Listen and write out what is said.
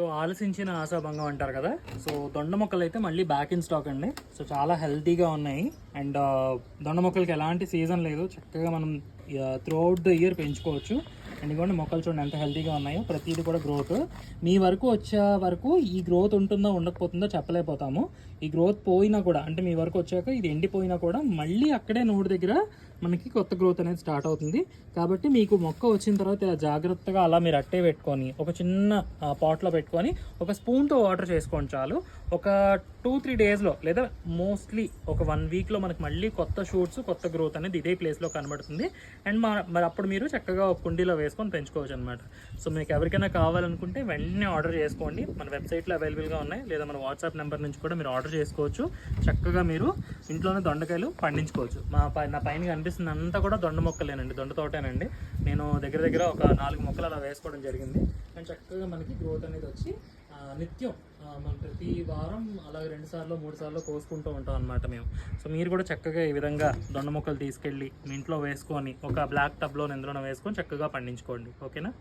So ఆలసించిన ఆశాభంగం అంటారు కదా. So దొండ మొక్కలు అయితే మళ్ళీ బ్యాక్ ఇన్ స్టాక్ అండి. సో చాలా హెల్తీగా ఉన్నాయి. అండ్ దొండ మొక్కలకి ఎలాంటి సీజన్ లేదు. చక్కగా మనం త్రూ అవుట్ ద ఇయర్ పెంచుకోవచ్చు. అండ్ ఇదిగోండి మొక్కలు చూడండి ఎంత హెల్తీగా ఉన్నాయో. ప్రతిదీ కూడా గ్రోత్ మీ వరకు వచ్చే వరకు ఈ గ్రోత్ ఉంటుందో ఉండకపోతుందో చెప్పలేకపోతాము. ఈ గ్రోత్ పోయినా కూడా అంటే మీ వరకు వచ్చాక ఇది ఎండిపోయినా కూడా మళ్ళీ అక్కడే నోటి దగ్గర మనకి కొత్త గ్రోత్ అనేది స్టార్ట్ అవుతుంది. కాబట్టి మీకు మొక్క వచ్చిన తర్వాత ఇలా జాగ్రత్తగా అలా మీరు అట్టే పెట్టుకొని ఒక చిన్న పాట్లో పెట్టుకొని ఒక స్పూన్తో వాటర్ చేసుకోండి చాలు. ఒక టూ త్రీ డేస్లో లేదా మోస్ట్లీ ఒక వన్ వీక్లో మనకి మళ్ళీ కొత్త షూట్స్ కొత్త గ్రోత్ అనేది ఇదే ప్లేస్లో కనబడుతుంది. అండ్ మా మరి అప్పుడు మీరు చక్కగా ఒక కుండీలో వేసుకొని పెంచుకోవచ్చు అనమాట సో మీకు ఎవరికైనా కావాలనుకుంటే వెంటనే ఆర్డర్ చేసుకోండి. మన వెబ్సైట్లో అవైలబుల్గా ఉన్నాయి. లేదా మన వాట్సాప్ నెంబర్ నుంచి కూడా మీరు ఆర్డర్ చేసుకోవచ్చు. చక్కగా మీరు ఇంట్లోనే దొండకాయలు పండించుకోవచ్చు. మా నా పైన కనిపిస్తుంది అంతా కూడా దొండ మొక్కలేనండి దొండ తోటేనండి. నేను దగ్గర దగ్గర ఒక నాలుగు మొక్కలు అలా వేసుకోవడం జరిగింది. అండ్ చక్కగా మనకి గ్రోత్ అనేది వచ్చి నిత్యం మనం ప్రతి వారం అలాగే రెండు సార్లు మూడు సార్లు కోసుకుంటూ ఉంటాం అనమాట మేము. సో మీరు కూడా చక్కగా ఈ విధంగా దొండ మొక్కలు తీసుకెళ్ళి మీ ఇంట్లో వేసుకొని ఒక బ్లాక్ టబ్లో ఎందులోనో వేసుకొని చక్కగా పండించుకోండి. ఓకేనా?